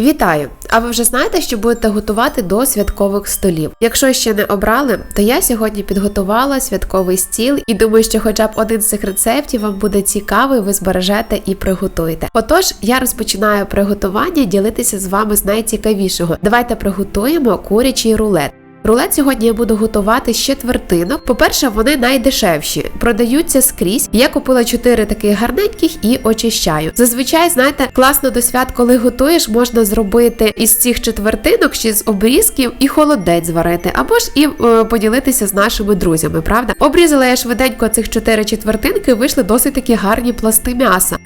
Вітаю! А ви вже знаєте, що будете готувати до святкових столів? Якщо ще не обрали, то я сьогодні підготувала святковий стіл і думаю, що хоча б один з цих рецептів вам буде цікавий, ви збережете і приготуєте. Отож, я розпочинаю приготування ділитися з вами з найцікавішого. Давайте приготуємо курячий рулет. Рулет сьогодні я буду готувати з четвертинок. По-перше, вони найдешевші, продаються скрізь. Я купила чотири таких гарненьких і очищаю. Зазвичай, знаєте, класно до свят, коли готуєш, можна зробити із цих четвертинок чи з обрізків і холодець зварити, або ж і е, поділитися з нашими друзями. Правда, обрізала я швиденько цих чотири четвертинки, вийшли досить такі гарні пласти м'яса.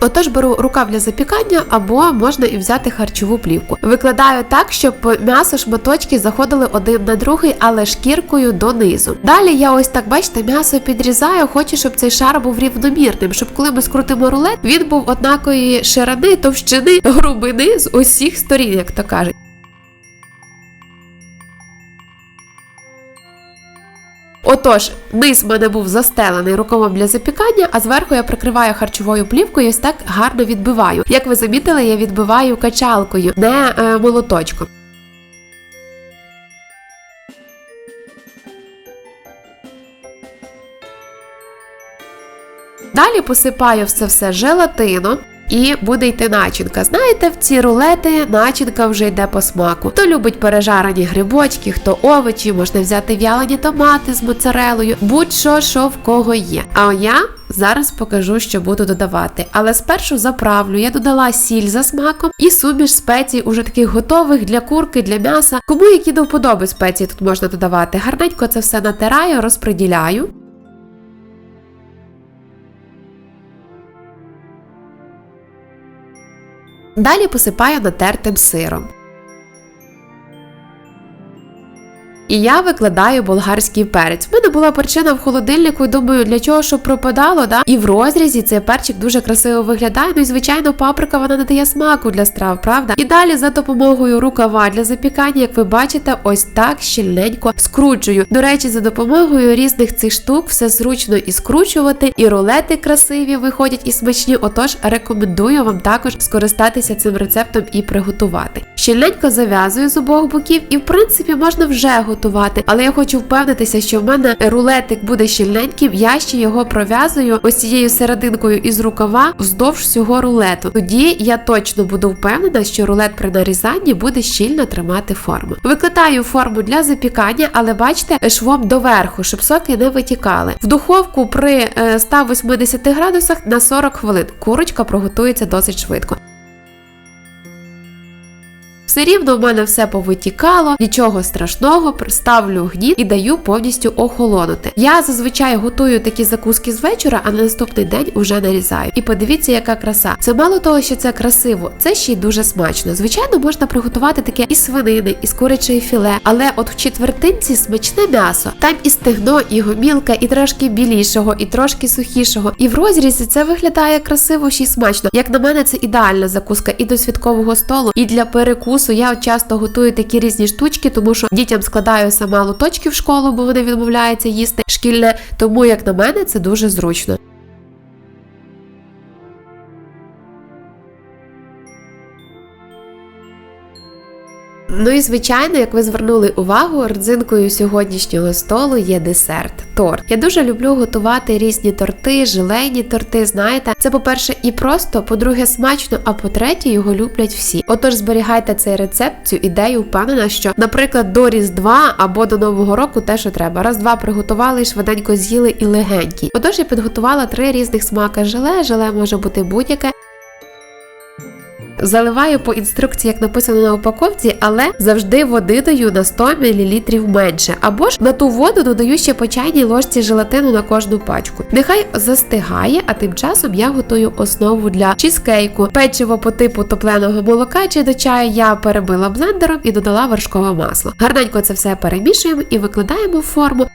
Отож беру рукав для запікання або можна і взяти харчову плівку. Викладаю так, щоб м'ясо шматочки заходили один на другий, але шкіркою донизу. Далі я ось так бачите, м'ясо підрізаю, хочу, щоб цей шар був рівномірним, щоб коли ми скрутимо рулет, він був однакової ширини, товщини, грубини з усіх сторін, як то кажуть. Отож, низ в мене був застелений рукавом для запікання, а зверху я прикриваю харчовою плівкою і ось так гарно відбиваю. Як ви замітили, я відбиваю качалкою, не е, молоточком. Далі посипаю все все желатином. І буде йти начинка. Знаєте, в ці рулети начинка вже йде по смаку. Хто любить пережарені грибочки, хто овочі, можна взяти в'ялені томати з моцарелою, будь-що, що в кого є. А я зараз покажу, що буду додавати. Але спершу заправлю, я додала сіль за смаком і суміш спецій, уже таких готових для курки, для м'яса. Кому які до вподоби спеції тут можна додавати. Гарненько це все натираю, розподіляю. Далі посипаю натертим сиром. І я викладаю болгарський перець. В мене була перчина в холодильнику, і думаю, для чого щоб пропадало, да? І в розрізі цей перчик дуже красиво виглядає. Ну і звичайно, паприка вона не дає смаку для страв, правда? І далі за допомогою рукава для запікання, як ви бачите, ось так щільненько скручую. До речі, за допомогою різних цих штук все зручно і скручувати, і рулети красиві виходять і смачні. Отож, рекомендую вам також скористатися цим рецептом і приготувати. Щільненько зав'язую з обох боків, і в принципі можна вже готувати готувати, але я хочу впевнитися, що в мене рулетик буде щільненьким, я ще його пров'язую ось цією серединкою із рукава вздовж всього рулету. Тоді я точно буду впевнена, що рулет при нарізанні буде щільно тримати форму. Викладаю форму для запікання, але бачите, швом доверху, щоб соки не витікали. В духовку при 180 градусах на 40 хвилин. Курочка проготується досить швидко. Все рівно в мене все повитікало, нічого страшного, приставлю гніт і даю повністю охолонути. Я зазвичай готую такі закуски з вечора, а на наступний день уже нарізаю. І подивіться, яка краса. Це мало того, що це красиво, це ще й дуже смачно. Звичайно, можна приготувати таке і свинини, і з курячої філе, але от в четвертинці смачне м'ясо. Там і стегно, і гомілка, і трошки білішого, і трошки сухішого. І в розрізі це виглядає красиво ще й смачно. Як на мене, це ідеальна закуска і до святкового столу, і для перекусу перекусу я часто готую такі різні штучки, тому що дітям складаю сама лоточки в школу, бо вони відмовляються їсти шкільне. Тому, як на мене, це дуже зручно. Ну і звичайно, як ви звернули увагу, родзинкою сьогоднішнього столу є десерт торт. Я дуже люблю готувати різні торти, желейні торти. Знаєте, це по-перше, і просто, по-друге, смачно, а по-третє, його люблять всі. Отож, зберігайте цей рецепт, цю ідею, впевнена, що, наприклад, до Різдва або до Нового року те, що треба. Раз-два приготували, швиденько з'їли і легенькі. Отож, я підготувала три різних смака желе. Желе може бути будь-яке. Заливаю по інструкції, як написано на упаковці, але завжди води даю на 100 мл менше. Або ж на ту воду додаю ще по чайній ложці желатину на кожну пачку. Нехай застигає, а тим часом я готую основу для чізкейку. Печиво по типу топленого молока чи до чаю я перебила блендером і додала вершкове масло. Гарненько це все перемішуємо і викладаємо в форму.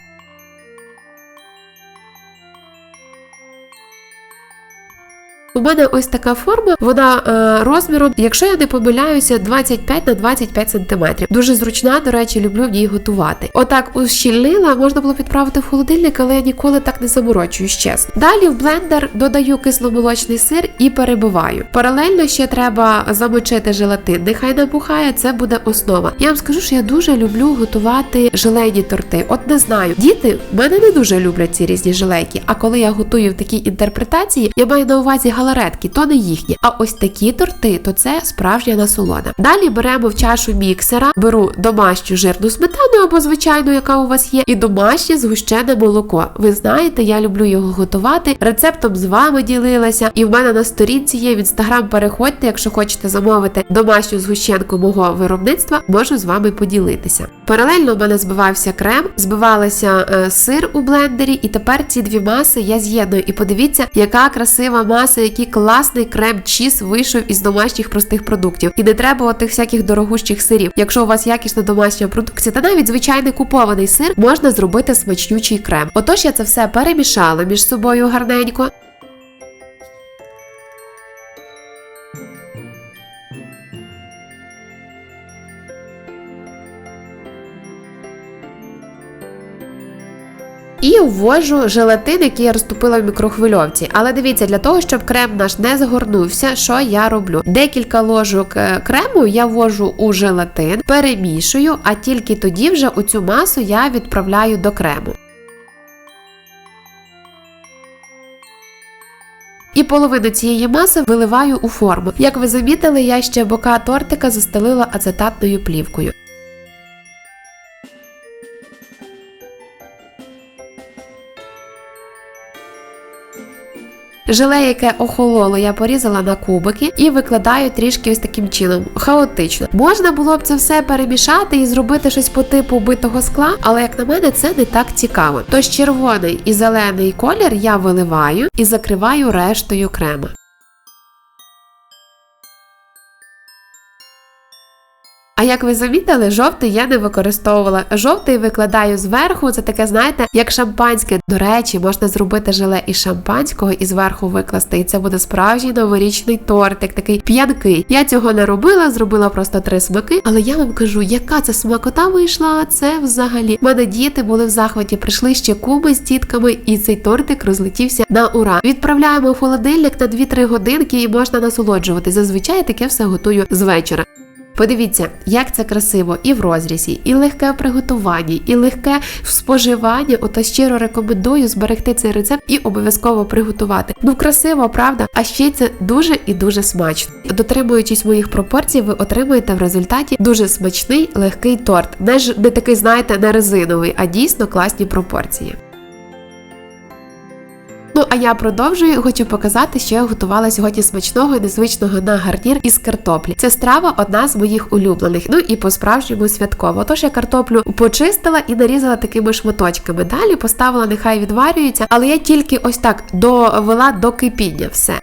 У мене ось така форма, вона е, розміром, якщо я не помиляюся, 25 на 25 сантиметрів. Дуже зручна, до речі, люблю в ній готувати. Отак ущільнила, можна було підправити в холодильник, але я ніколи так не заморочуюсь, чесно. Далі в блендер додаю кисломолочний сир і перебиваю. Паралельно ще треба замочити желатин. Нехай набухає, це буде основа. Я вам скажу, що я дуже люблю готувати желейні торти. От не знаю, діти в мене не дуже люблять ці різні желейки. А коли я готую в такій інтерпретації, я маю на увазі галаретки, то не їхні. А ось такі торти, то це справжня насолода. Далі беремо в чашу міксера, беру домашню жирну сметану або звичайну, яка у вас є, і домашнє згущене молоко. Ви знаєте, я люблю його готувати. Рецептом з вами ділилася, і в мене на сторінці є в інстаграм. Переходьте, якщо хочете замовити домашню згущенку мого виробництва, можу з вами поділитися. Паралельно в мене збивався крем, збивалася е, сир у блендері, і тепер ці дві маси я з'єдную. І подивіться, яка красива маса, який класний крем чіз вийшов із домашніх простих продуктів. І не треба отих всяких дорогущих сирів. Якщо у вас якісна домашня продукція, та навіть звичайний купований сир можна зробити смачнючий крем. Отож я це все перемішала між собою гарненько. І ввожу желатин, який я розтопила в мікрохвильовці. Але дивіться, для того, щоб крем наш не згорнувся, що я роблю? Декілька ложок е, крему я ввожу у желатин, перемішую, а тільки тоді вже оцю масу я відправляю до крему. І половину цієї маси виливаю у форму. Як ви замітили, я ще бока тортика застелила ацетатною плівкою. Желе, яке охололо, я порізала на кубики і викладаю трішки ось таким чином. Хаотично. Можна було б це все перемішати і зробити щось по типу битого скла, але як на мене, це не так цікаво. Тож червоний і зелений колір я виливаю і закриваю рештою крема. А як ви замітили, жовтий я не використовувала. Жовтий викладаю зверху. Це таке, знаєте, як шампанське. До речі, можна зробити желе із шампанського і зверху викласти. І це буде справжній новорічний тортик, такий п'янкий. Я цього не робила, зробила просто три смаки. Але я вам кажу, яка це смакота вийшла. Це взагалі. У мене діти були в захваті, прийшли ще куми з тітками, і цей тортик розлетівся на ура. Відправляємо в холодильник на 2-3 годинки і можна насолоджувати. Зазвичай таке все готую з вечора. Подивіться, як це красиво і в розрізі, і легке в приготуванні, і легке в споживанні. Ото щиро рекомендую зберегти цей рецепт і обов'язково приготувати. Ну красиво, правда? А ще це дуже і дуже смачно. Дотримуючись моїх пропорцій, ви отримуєте в результаті дуже смачний легкий торт. Не ж не такий, знаєте, не резиновий, а дійсно класні пропорції. Ну а я продовжую, хочу показати, що я готувала сьогодні смачного і незвичного на гарнір із картоплі. Ця страва одна з моїх улюблених. Ну і по-справжньому святково. Тож я картоплю почистила і нарізала такими шматочками. Далі поставила, нехай відварюється, але я тільки ось так довела до кипіння все.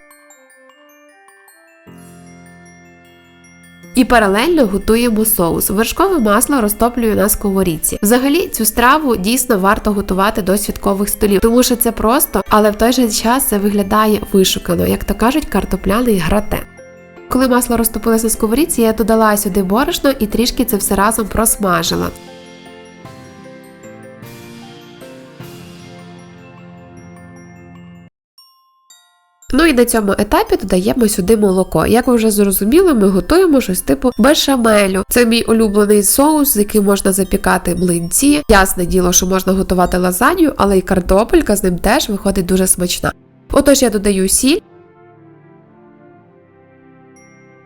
І паралельно готуємо соус. Вершкове масло розтоплюю на сковорідці. Взагалі цю страву дійсно варто готувати до святкових столів, тому що це просто, але в той же час це виглядає вишукано, як то кажуть, картопляний гратен. Коли масло розтопилося на сковорідці, я додала сюди борошно і трішки це все разом просмажила. Ну і на цьому етапі додаємо сюди молоко. Як ви вже зрозуміли, ми готуємо щось типу бешамелю. Це мій улюблений соус, з яким можна запікати млинці. Ясне діло, що можна готувати лазанью, але і картопелька з ним теж виходить дуже смачна. Отож я додаю сіль,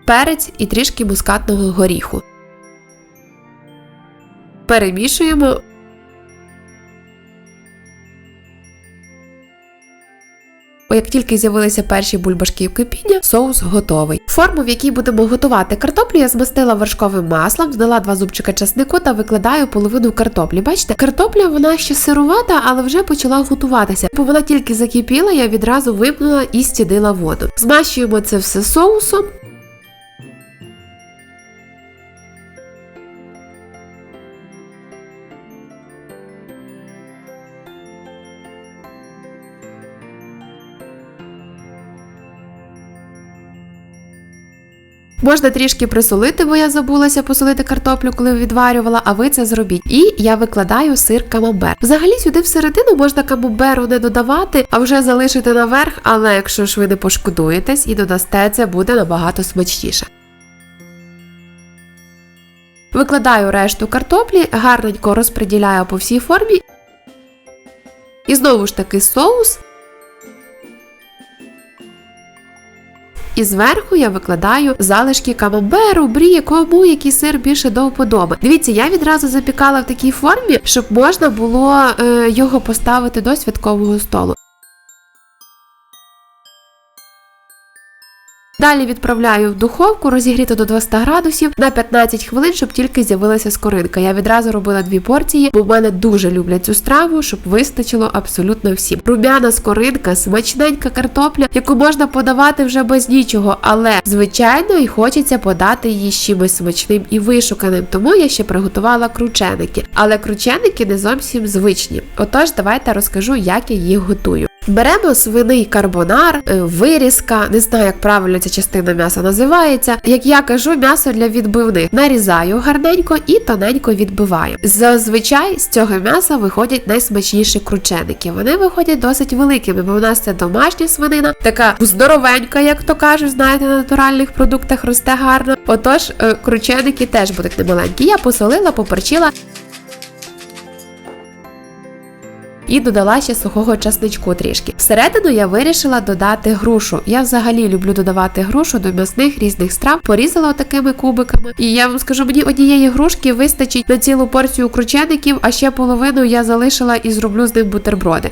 перець і трішки мускатного горіху. Перемішуємо. Як тільки з'явилися перші бульбашки кипіння, соус готовий. Форму, в якій будемо готувати картоплю, я змастила вершковим маслом, додала два зубчика часнику та викладаю половину картоплі. Бачите, картопля вона ще сирувата, але вже почала готуватися. Бо вона тільки закипіла, я відразу випнула і стідила воду. Змащуємо це все соусом. Можна трішки присолити, бо я забулася посолити картоплю, коли відварювала, а ви це зробіть. І я викладаю сир камамбер. Взагалі сюди всередину можна камамберу не додавати, а вже залишити наверх, але якщо ж ви не пошкодуєтесь і додасте, це буде набагато смачніше. Викладаю решту картоплі, гарненько розподіляю по всій формі. І знову ж таки соус. І зверху я викладаю залишки камамберу, брі, кому який сир більше до вподоби. Дивіться, я відразу запікала в такій формі, щоб можна було е, його поставити до святкового столу. Далі відправляю в духовку розігріти до 200 градусів на 15 хвилин, щоб тільки з'явилася скоринка. Я відразу робила дві порції, бо в мене дуже люблять цю страву, щоб вистачило абсолютно всім. Рум'яна скоринка, смачненька картопля, яку можна подавати вже без нічого, але звичайно і хочеться подати її з чимось смачним і вишуканим. Тому я ще приготувала крученики. Але крученики не зовсім звичні. Отож, давайте розкажу, як я їх готую. Беремо свиний карбонар, е, вирізка, не знаю, як правильно ця частина м'яса називається. Як я кажу, м'ясо для відбивних. Нарізаю гарненько і тоненько відбиваю. Зазвичай з цього м'яса виходять найсмачніші крученики. Вони виходять досить великими, бо в нас це домашня свинина, така здоровенька, як то кажуть, знаєте, на натуральних продуктах росте гарно. Отож, е, крученики теж будуть немаленькі. Я посолила, поперчила. І додала ще сухого часничку трішки. Всередину я вирішила додати грушу. Я взагалі люблю додавати грушу до м'ясних різних страв, порізала такими кубиками. І я вам скажу, мені однієї грушки вистачить на цілу порцію кручеників, а ще половину я залишила і зроблю з них бутерброди.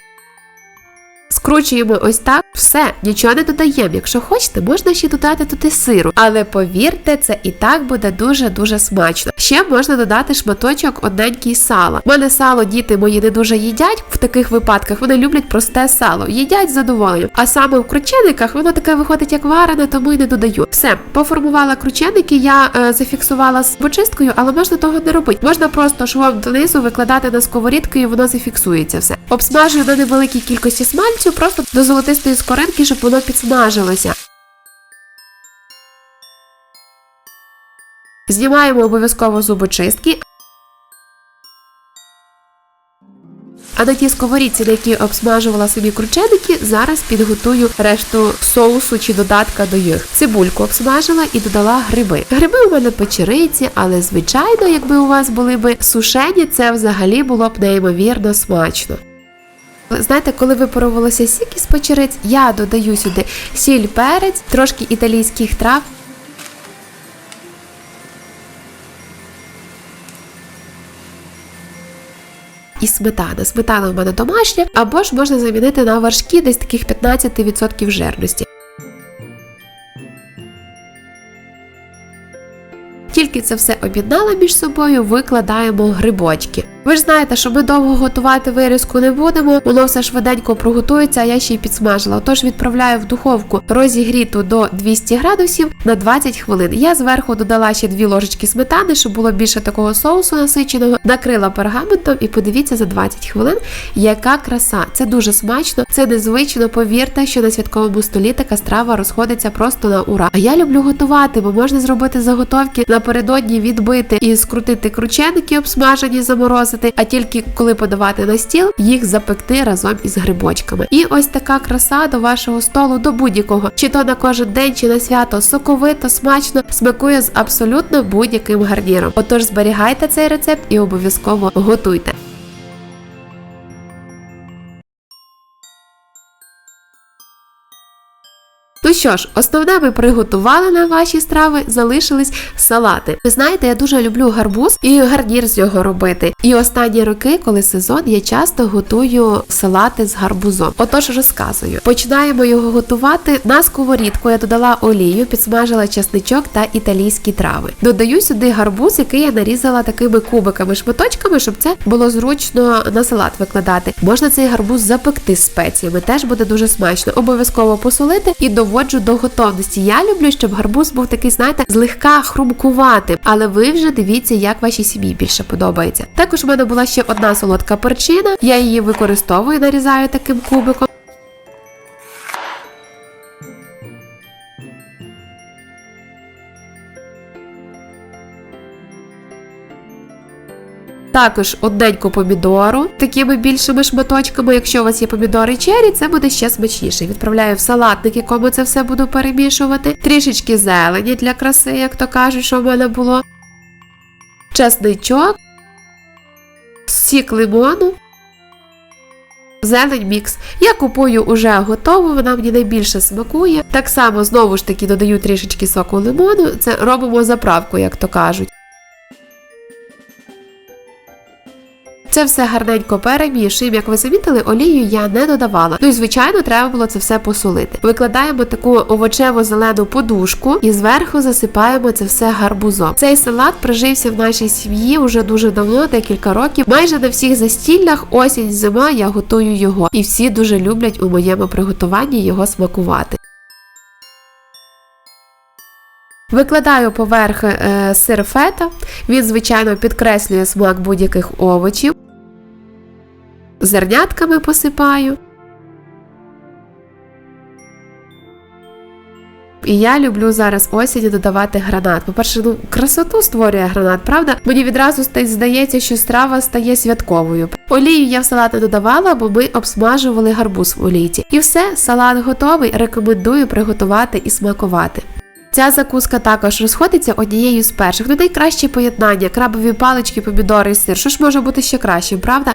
Скручуємо ось так, все, нічого не додаємо. Якщо хочете, можна ще додати туди сиру, але повірте, це і так буде дуже-дуже смачно. Ще можна додати шматочок одненький сала. У мене сало діти мої не дуже їдять в таких випадках. Вони люблять просте сало, їдять з задоволенням. А саме в кручениках воно таке виходить як варене, тому й не додаю. Все, поформувала крученики, я е, зафіксувала з почисткою, але можна того не робити. Можна просто швом донизу викладати на сковорідку і воно зафіксується все. Обсмажую на невеликій кількості смальцю, просто до золотистої скоринки, щоб воно підсмажилося. Знімаємо обов'язково зубочистки. А на тій сковорідці, на якій обсмажувала собі крученики, зараз підготую решту соусу чи додатка до їх. Цибульку обсмажила і додала гриби. Гриби у мене печериці, але звичайно, якби у вас були би сушені, це взагалі було б неймовірно смачно. Знаєте, коли випарувалося сік із печериць, я додаю сюди сіль, перець, трошки італійських трав. І сметана. Сметана у мене домашня, або ж можна замінити на вершки десь таких 15% жирності. Тільки це все об'єднала між собою, викладаємо грибочки. Ви ж знаєте, що ми довго готувати вирізку не будемо, воно все швиденько проготується, а я ще й підсмажила. Отож відправляю в духовку розігріту до 200 градусів на 20 хвилин. Я зверху додала ще 2 ложечки сметани, щоб було більше такого соусу насиченого. Накрила пергаментом і подивіться за 20 хвилин, яка краса. Це дуже смачно, це незвично. Повірте, що на святковому столі така страва розходиться просто на ура. А я люблю готувати, бо можна зробити заготовки напередодні відбити і скрутити крученики, обсмажені, заморозити, а тільки коли подавати на стіл, їх запекти разом із грибочками. І ось така краса до вашого столу, до будь-якого, чи то на кожен день, чи на свято, соковито, смачно, смакує з абсолютно будь-яким гарніром. Отож зберігайте цей рецепт і обов'язково готуйте. Ну що ж, основне ми приготували на ваші страви, залишились салати. Ви знаєте, я дуже люблю гарбуз і гарнір з нього робити. І останні роки, коли сезон, я часто готую салати з гарбузом. Отож, розказую. Починаємо його готувати на сковорідку. Я додала олію, підсмажила часничок та італійські трави. Додаю сюди гарбуз, який я нарізала такими кубиками, шматочками, щоб це було зручно на салат викладати. Можна цей гарбуз запекти спеціями, теж буде дуже смачно. Обов'язково посолити і доводжу до готовності. Я люблю, щоб гарбуз був такий, знаєте, злегка хрумкувати. але ви вже дивіться, як вашій сім'ї більше подобається. Також у мене була ще одна солодка перчина, я її використовую, нарізаю таким кубиком. Також одненьку помідору такими більшими шматочками. Якщо у вас є помідори чері, це буде ще смачніше. Відправляю в салатник, якому це все буду перемішувати. Трішечки зелені для краси, як то кажуть, що в мене було. Чесничок, сік лимону. Зелень мікс. Я купую уже готову, вона мені найбільше смакує. Так само знову ж таки додаю трішечки соку лимону. Це робимо заправку, як то кажуть. Це все гарненько перемішуємо. Як ви замітили, олію я не додавала. Ну і звичайно, треба було це все посолити. Викладаємо таку овочево-зелену подушку і зверху засипаємо це все гарбузом. Цей салат прижився в нашій сім'ї уже дуже давно, декілька років. Майже на всіх застіллях, осінь, зима я готую його, і всі дуже люблять у моєму приготуванні його смакувати. Викладаю поверх е, сир фета. Він, звичайно, підкреслює смак будь-яких овочів. Зернятками посипаю. І я люблю зараз осінь додавати гранат. По-перше, ну красоту створює гранат, правда? Мені відразу здається, що страва стає святковою. Олію я в салат не додавала, бо ми обсмажували гарбуз в олійці. І все, салат готовий. Рекомендую приготувати і смакувати. Ця закуска також розходиться однією з перших. Ну найкраще поєднання крабові палички, помідори і сир. Що ж може бути ще краще, правда?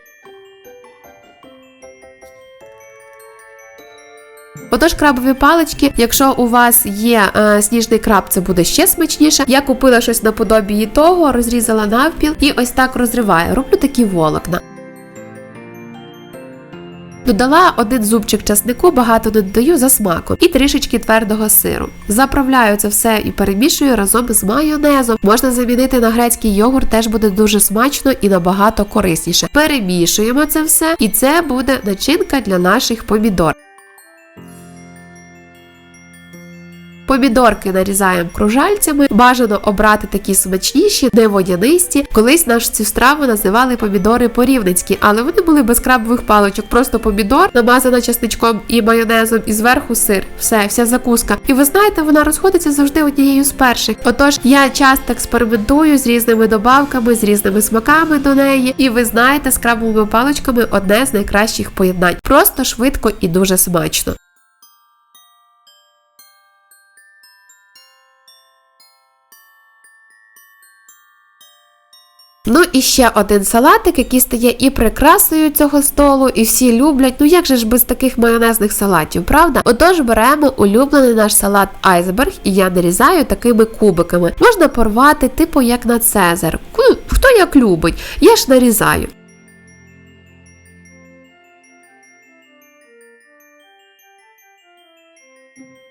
Отож, крабові палички, якщо у вас є е, сніжний краб, це буде ще смачніше. Я купила щось наподобі того, розрізала навпіл і ось так розриваю. Роблю такі волокна. Додала один зубчик часнику, багато не додаю за смаком, і трішечки твердого сиру. Заправляю це все і перемішую разом з майонезом. Можна замінити на грецький йогурт, теж буде дуже смачно і набагато корисніше. Перемішуємо це все, і це буде начинка для наших помідор. Помідорки нарізаємо кружальцями. Бажано обрати такі смачніші, не водянисті. Колись наш цю страву називали помідори порівницькі, але вони були без крабових паличок. Просто помідор, намазана чесничком і майонезом, і зверху сир. Все, вся закуска. І ви знаєте, вона розходиться завжди однією з перших. Отож, я часто експериментую з різними добавками, з різними смаками до неї. І ви знаєте, з крабовими паличками одне з найкращих поєднань. Просто швидко і дуже смачно. Ну і ще один салатик, який стає і прикрасою цього столу, і всі люблять. Ну як же ж без таких майонезних салатів, правда? Отож беремо улюблений наш салат айсберг, і я нарізаю такими кубиками. Можна порвати, типу як на Цезар. Хто як любить, я ж нарізаю.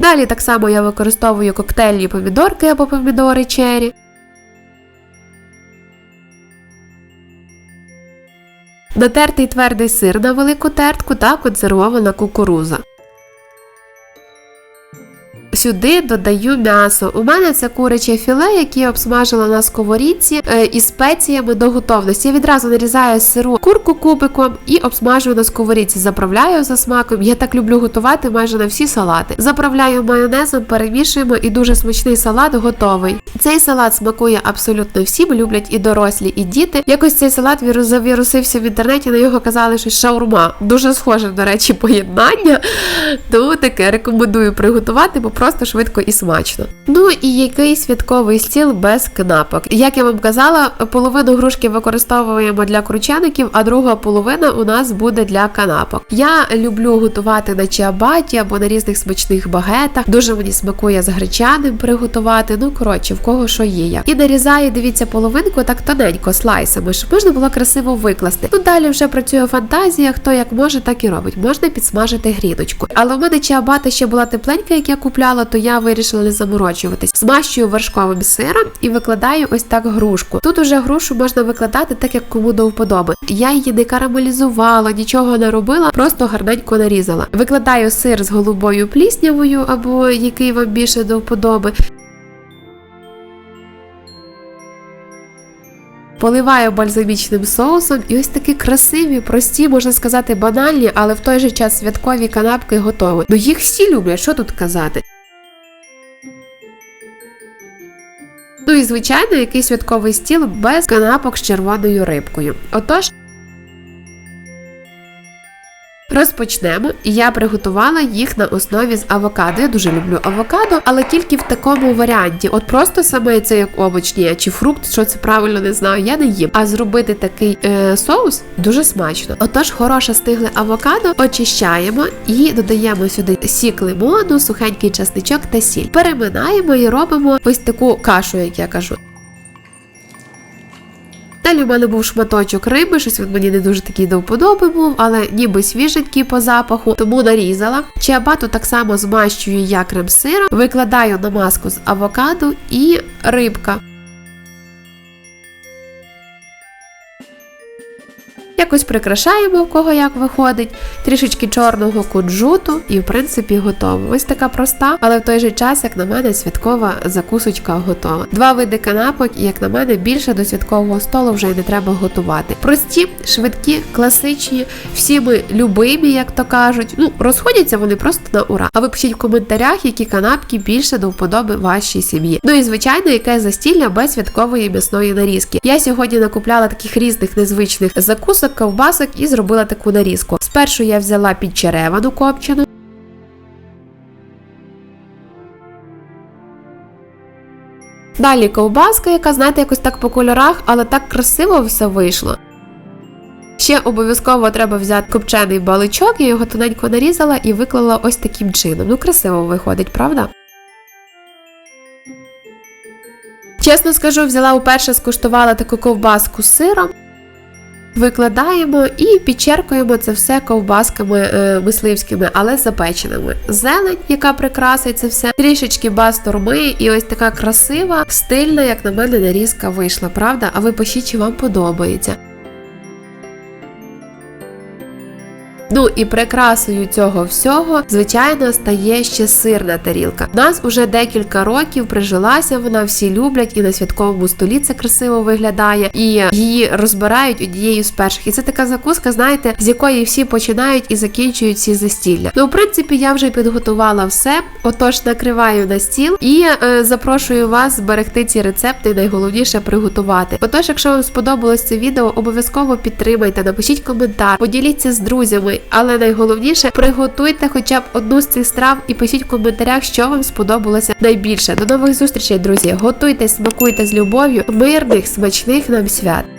Далі так само я використовую коктейльні помідорки або помідори чері. Натертий твердий сир на велику тертку та консервована кукуруза. Сюди додаю м'ясо. У мене це куряче філе, яке я обсмажила на сковорідці е, із спеціями до готовності. Я відразу нарізаю сиру курку кубиком і обсмажую на сковорідці. Заправляю за смаком. Я так люблю готувати майже на всі салати. Заправляю майонезом, перемішуємо і дуже смачний салат готовий. Цей салат смакує абсолютно всім, люблять і дорослі, і діти. Якось цей салат вірус- завірусився в інтернеті, на його казали, що шаурма. Дуже схоже, до речі, поєднання. Тому таке рекомендую приготувати, бо просто швидко і смачно. Ну і який святковий стіл без кнапок. Як я вам казала, половину грушки використовуємо для кручеників, а друга половина у нас буде для канапок. Я люблю готувати на чиабаті або на різних смачних багетах. Дуже мені смакує з гречаним приготувати. Ну коротше, в кого що є як. І нарізаю, дивіться, половинку так тоненько слайсами, щоб можна було красиво викласти. Ну далі вже працює фантазія, хто як може, так і робить. Можна підсмажити гріночку. Але в мене чиабата ще була тепленька, як я купляла, то я вирішила не заморочуватись. Змащую вершковим сиром і викладаю ось так грушку. Тут уже грушу можна викладати так, як кому до вподоби. Я її не карамелізувала, нічого не робила, просто гарненько нарізала. Викладаю сир з голубою пліснявою або який вам більше до вподоби. Поливаю бальзамічним соусом і ось такі красиві, прості, можна сказати, банальні, але в той же час святкові канапки готові. Ну їх всі люблять, що тут казати. Ну і звичайно, який святковий стіл без канапок з червоною рибкою. Отож. Розпочнемо, я приготувала їх на основі з авокадо. Я дуже люблю авокадо, але тільки в такому варіанті. От просто саме це як овоч, ні, чи фрукт, що це правильно не знаю, я не їм. А зробити такий е, соус дуже смачно. Отож, хороше стигле авокадо очищаємо і додаємо сюди сік лимону, сухенький часничок та сіль. Переминаємо і робимо ось таку кашу, як я кажу. Далі в мене був шматочок риби, щось він мені не дуже такий до вподоби був, але ніби свіженький по запаху, тому нарізала. Чиабату так само змащую я крем-сиром, викладаю на маску з авокадо і рибка. Якось прикрашаємо, в кого як виходить, трішечки чорного кунжуту, і в принципі готово. Ось така проста, але в той же час, як на мене, святкова закусочка готова. Два види канапок, і як на мене, більше до святкового столу вже й не треба готувати. Прості, швидкі, класичні, всі ми любимі, як то кажуть. Ну, розходяться вони просто на ура. А ви пишіть в коментарях, які канапки більше до вподоби вашій сім'ї. Ну і звичайно, яке застілля без святкової м'ясної нарізки. Я сьогодні накупляла таких різних незвичних закусок, ковбасок і зробила таку нарізку. Спершу я взяла підчеревану копчену. Далі ковбаска, яка, знаєте, якось так по кольорах, але так красиво все вийшло. Ще обов'язково треба взяти копчений баличок, я його тоненько нарізала і виклала ось таким чином. Ну, красиво виходить, правда? Чесно скажу, взяла уперше, скуштувала таку ковбаску з сиром. Викладаємо і підчеркуємо це все ковбасками е, мисливськими, але запеченими. Зелень, яка прикрасить це все, трішечки бастурми, і ось така красива, стильна, як на мене, нарізка вийшла, правда? А ви пишіть, чи вам подобається. Ну і прикрасою цього всього, звичайно, стає ще сирна тарілка. У нас уже декілька років прижилася вона, всі люблять, і на святковому столі це красиво виглядає, і її розбирають однією з перших. І це така закуска, знаєте, з якої всі починають і закінчують всі застілля. Ну, в принципі, я вже підготувала все. Отож, накриваю на стіл і е, запрошую вас зберегти ці рецепти, найголовніше приготувати. Отож, якщо вам сподобалось це відео, обов'язково підтримайте, напишіть коментар, поділіться з друзями. Але найголовніше приготуйте хоча б одну з цих страв і пишіть в коментарях, що вам сподобалося найбільше. До нових зустрічей, друзі! Готуйте, смакуйте з любов'ю, мирних, смачних нам свят!